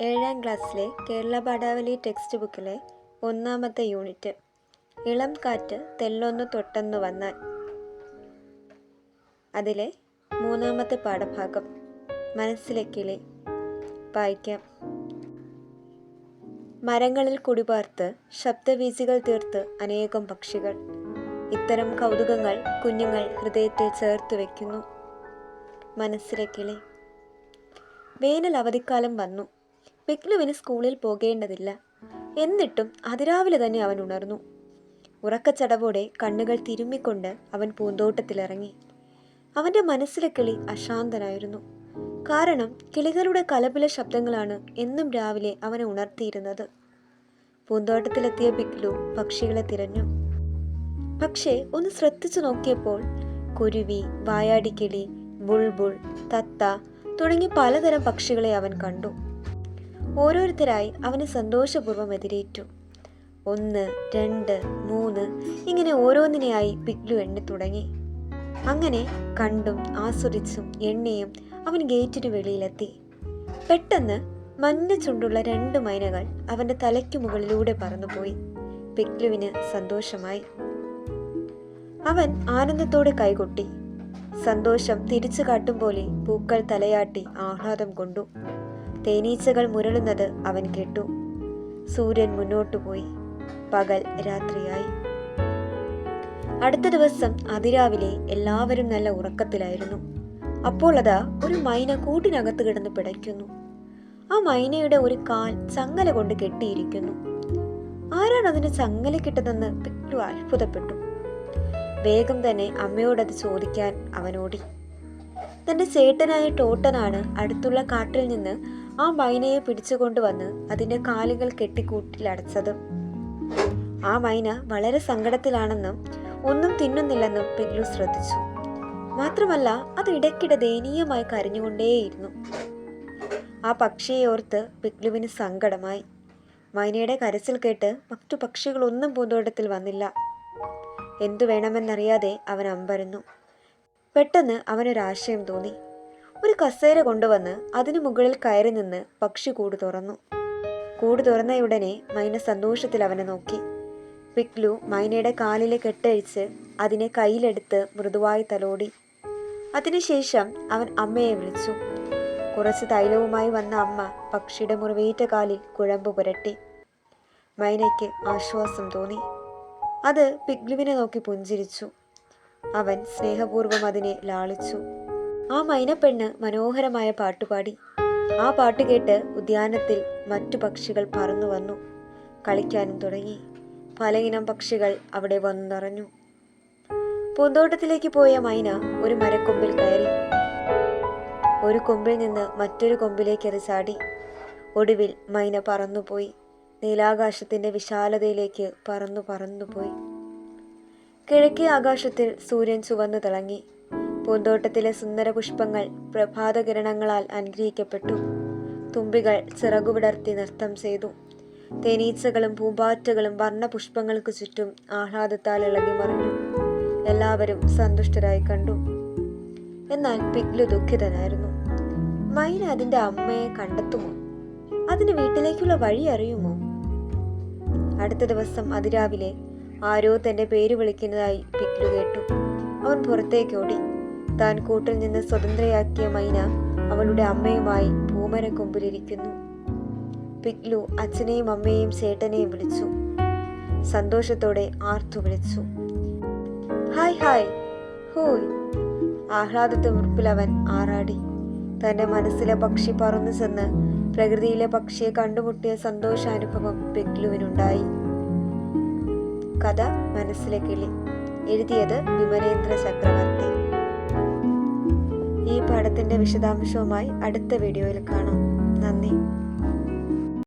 ഏഴാം ക്ലാസ്സിലെ കേരള പാഠാവലി ടെക്സ്റ്റ് ബുക്കിലെ ഒന്നാമത്തെ യൂണിറ്റ്. ഇളം കാറ്റ് തെല്ലൊന്ന് തൊട്ടെന്നു വന്നാൽ. അതിലെ മൂന്നാമത്തെ പാഠഭാഗം. മനസ്സിലെ കിളി. വായിക്കാം. മരങ്ങളിൽ കുടിപാർത്ത് ശബ്ദവീചികൾ തീർത്ത് അനേകം പക്ഷികൾ. ഇത്തരം കൗതുകങ്ങൾ കുഞ്ഞുങ്ങൾ ഹൃദയത്തിൽ ചേർത്ത് വയ്ക്കുന്നു മനസ്സിലെ കിളി. വേനൽ അവധിക്കാലം വന്നു. വിക്ലുവിന് സ്കൂളിൽ പോകേണ്ടതില്ല. എന്നിട്ടും അതിരാവിലെ തന്നെ അവൻ ഉണർന്നു. ഉറക്കച്ചടവോടെ കണ്ണുകൾ തിരുമ്മിക്കൊണ്ട് അവൻ പൂന്തോട്ടത്തിലിറങ്ങി. അവന്റെ മനസ്സിലെ കിളി അശാന്തനായിരുന്നു. കാരണം കിളികളുടെ കലപില ശബ്ദങ്ങളാണ് എന്നും രാവിലെ അവനെ ഉണർത്തിയിരുന്നത്. പൂന്തോട്ടത്തിലെത്തിയ ബിഗ്ലു പക്ഷികളെ തിരഞ്ഞു. പക്ഷേ ഒന്ന് ശ്രദ്ധിച്ചു നോക്കിയപ്പോൾ കുരുവി വായാടിക്കിളി ബുൾബുൾ തത്ത തുടങ്ങി പലതരം പക്ഷികളെ അവൻ കണ്ടു. ഓരോരുത്തരായി അവന് സന്തോഷപൂർവം എതിരേറ്റു. ഒന്ന് രണ്ട് മൂന്ന് ഇങ്ങനെ ഓരോന്നിനെയായി പിഗ്ലു എണ്ണി തുടങ്ങി. അങ്ങനെ കണ്ടും ആസ്വദിച്ചും എണ്ണിയും അവൻ ഗേറ്റിന് വെളിയിലെത്തി. പെട്ടെന്ന് മഞ്ഞ ചുണ്ടുള്ള രണ്ട് മൈനകൾ അവന്റെ തലയ്ക്കു മുകളിലൂടെ പറന്നുപോയി. പിക്ലുവിന് സന്തോഷമായി. അവൻ ആനന്ദത്തോടെ കൈകൊട്ടി. സന്തോഷം തിരിച്ചു കാട്ടും പോലെ പൂക്കൾ തലയാട്ടി ആഹ്ലാദം കൊണ്ടു. തേനീച്ചകൾ മുരളുന്നത് അവൻ കേട്ടു. സൂര്യൻ മുന്നോട്ടു പോയി. പകൽ രാത്രിയായി. അടുത്ത ദിവസം അതിരാവിലെ എല്ലാവരും നല്ല ഉറക്കത്തിലായിരുന്നു. അപ്പോൾ അതാ ഒരു മൈന കൂട്ടിനകത്ത് കിടന്ന് പിടയ്ക്കുന്നു. ആ മൈനയുടെ ഒരു കാൽ ചങ്ങല കൊണ്ട് കെട്ടിയിരിക്കുന്നു. ആരാണ് അതിന് ചങ്ങല കിട്ടതെന്ന് പിക്ലു അത്ഭുതപ്പെട്ടു. വേഗം തന്നെ അമ്മയോട് അത് ചോദിക്കാൻ അവനോടി. തന്റെ ചേട്ടനായ ടോട്ടനാണ് അടുത്തുള്ള കാട്ടിൽ നിന്ന് ആ മൈനയെ പിടിച്ചുകൊണ്ടുവന്ന് അതിന്റെ കാലുകൾ കെട്ടിക്കൂട്ടിലടച്ചത് ആ മൈന വളരെ സങ്കടത്തിലാണെന്നും ഒന്നും തിന്നുന്നില്ലെന്നും പിഗ്ലു ശ്രദ്ധിച്ചു. മാത്രമല്ല അത് ഇടയ്ക്കിടെ ദയനീയമായി കരഞ്ഞുകൊണ്ടേയിരുന്നു. ആ പക്ഷിയെ ഓർത്ത് പിഗ്ലുവിന് സങ്കടമായി. മൈനയുടെ കരച്ചിൽ കേട്ട് മറ്റു പക്ഷികളൊന്നും പൂന്തോട്ടത്തിൽ വന്നില്ല. എന്തു വേണമെന്നറിയാതെ അവൻ അമ്പരന്നു. പെട്ടെന്ന് അവനൊരാശയം തോന്നി. ഒരു കസേര കൊണ്ടുവന്ന് അതിനു മുകളിൽ കയറി നിന്ന് പക്ഷി കൂട് തുറന്നു. കൂട് തുറന്നയുടനെ മൈന സന്തോഷത്തിൽ അവനെ നോക്കി. പിക്ലു മൈനയുടെ കാലിലെ കെട്ടഴിച്ച് അതിനെ കയ്യിലെടുത്ത് മൃദുവായി തലോടി. അതിനുശേഷം അവൻ അമ്മയെ വിളിച്ചു. കുറച്ച് തൈലവുമായി വന്ന അമ്മ പക്ഷിയുടെ മുറിവേറ്റ കാലിൽ കുഴമ്പ് പുരട്ടി. മൈനയ്ക്ക് ആശ്വാസം തോന്നി. അത് പിഗ്ലുവിനെ നോക്കി പുഞ്ചിരിച്ചു. അവൻ സ്നേഹപൂർവം അതിനെ ലാളിച്ചു. ആ മൈനപ്പെണ്ണ് മനോഹരമായ പാട്ടുപാടി ആ പാട്ട് കേട്ട് ഉദ്യാനത്തിൽ മറ്റു പക്ഷികൾ പറന്നു വന്നു. കളിക്കാനും തുടങ്ങി. പലയിനം പക്ഷികൾ അവിടെ വന്നു നിറഞ്ഞു പൂന്തോട്ടത്തിലേക്ക് പോയ മൈന ഒരു മരക്കൊമ്പിൽ കയറി. ഒരു കൊമ്പിൽ നിന്ന് മറ്റൊരു കൊമ്പിലേക്ക് അത് ചാടി. ഒടുവിൽ മൈന പറന്നുപോയി. നീലാകാശത്തിന്റെ വിശാലതയിലേക്ക് പറന്നു പറന്നുപോയി. കിഴക്കേ ആകാശത്തിൽ സൂര്യൻ ചുവന്നു തിളങ്ങി. പൂന്തോട്ടത്തിലെ സുന്ദര പുഷ്പങ്ങൾ പ്രഭാതകിരണങ്ങളാൽ അനുഗ്രഹിക്കപ്പെട്ടു. തുമ്പികൾ ചിറകുവിടർത്തി നൃത്തം ചെയ്തു. തേനീച്ചകളും പൂമ്പാറ്റകളും വർണപുഷ്പങ്ങൾക്ക് ചുറ്റും ആഹ്ലാദത്താൽ ഇളകി മറിഞ്ഞു. എല്ലാവരും സന്തുഷ്ടരായി കണ്ടു. എന്നാൽ പിഗ്ലു ദുഃഖിതനായിരുന്നു. മൈന അതിന്റെ അമ്മയെ കണ്ടെത്തുമോ? അതിന് വീട്ടിലേക്കുള്ള വഴി അറിയുമോ? അടുത്ത ദിവസം അതിരാവിലെ ആരോ തന്റെ പേര് വിളിക്കുന്നതായി പിഗ്ലു കേട്ടു. അവൻ പുറത്തേക്കോടി താൻ കൂട്ടിൽ നിന്ന് സ്വതന്ത്രയാക്കിയ മൈന അവളുടെ അമ്മയുമായി പൂമരക്കൊമ്പിലിരിക്കുന്നു പിഗ്ലു അച്ഛനെയും അമ്മയെയും ചേട്ടനെയും വിളിച്ചു. സന്തോഷത്തോടെ ആർത്തു വിളിച്ചു. ഹായ് ഹായ്. ഹോയ്. ആഹ്ലാദത്തിമുറിപ്പിൽ അവൻ ആറാടി. തന്റെ മനസ്സിലെ പക്ഷി പറന്നു ചെന്ന് പ്രകൃതിയിലെ പക്ഷിയെ കണ്ടുമുട്ടിയ സന്തോഷാനുഭവം പെഗ്ലുവിനുണ്ടായി. കഥ മനസ്സിലെ കിളി. എഴുതിയത് വിമലേന്ദ്ര ചക്രവർത്തി. ഈ പാഠത്തിന്റെ വിശദാംശവുമായി അടുത്ത വീഡിയോയിൽ കാണാം. നന്ദി.